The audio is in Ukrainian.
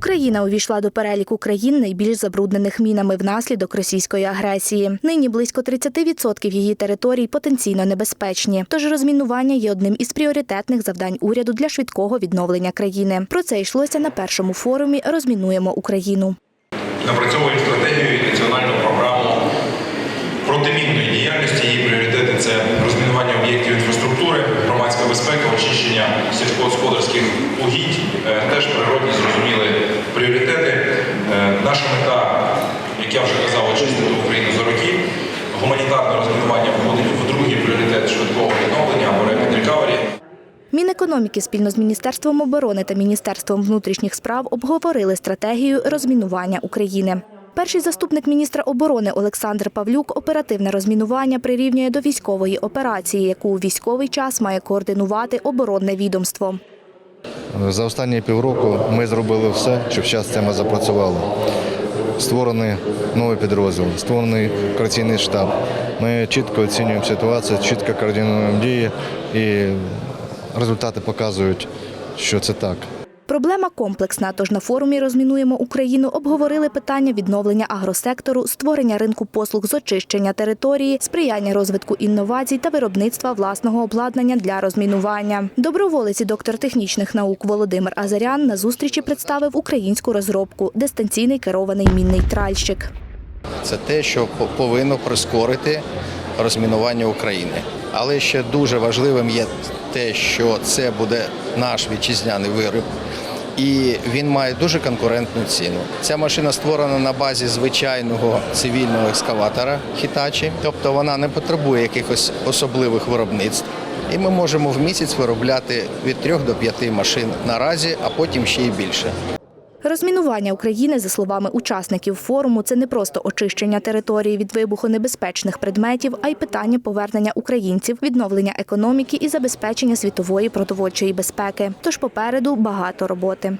Україна увійшла до переліку країн найбільш забруднених мінами внаслідок російської агресії. Нині близько 30% її територій потенційно небезпечні. Тож розмінування є одним із пріоритетних завдань уряду для швидкого відновлення країни. Про це йшлося на першому форумі Розмінуємо Україну. Напрацьовуємо стратегію і національну програму протимінної діяльності. Її пріоритети це розмінування об'єктів інфраструктури, громадська безпека, очищення сільськогосподарських угідь, Е, теж природні як я вже казав, очистити Україну за роки. Гуманітарне розмінування входить в другий пріоритет швидкого відновлення або Rapid Recovery. Мінекономіки спільно з Міністерством оборони та Міністерством внутрішніх справ обговорили стратегію розмінування України. Перший заступник міністра оборони Олександр Павлюк оперативне розмінування прирівнює до військової операції, яку у військовий час має координувати оборонне відомство. За останні півроку ми зробили все, щоб зараз тема запрацювала. Створений новий підрозділ, створений операційний штаб. Ми чітко оцінюємо ситуацію, чітко координуємо дії і результати показують, що це так. Проблема комплексна, тож на форумі Розмінуємо Україну обговорили питання відновлення агросектору, створення ринку послуг з очищення території, сприяння розвитку інновацій та виробництва власного обладнання для розмінування. Доброволець і доктор технічних наук Володимир Азарян на зустрічі представив українську розробку дистанційний керований мінний тральщик. Це те, що по- повинно прискорити розмінування України. Але ще дуже важливим є те, що це буде наш вітчизняний виріб. І він має дуже конкурентну ціну. Ця машина створена на базі звичайного цивільного екскаватора Hitachi, тобто вона не потребує якихось особливих виробництв. І ми можемо в місяць виробляти від 3 до 5 машин наразі, а потім ще й більше. Розмінування України, за словами учасників форуму, це не просто очищення території від вибухонебезпечних предметів, а й питання повернення українців, відновлення економіки і забезпечення світової продовольчої безпеки. Тож попереду багато роботи.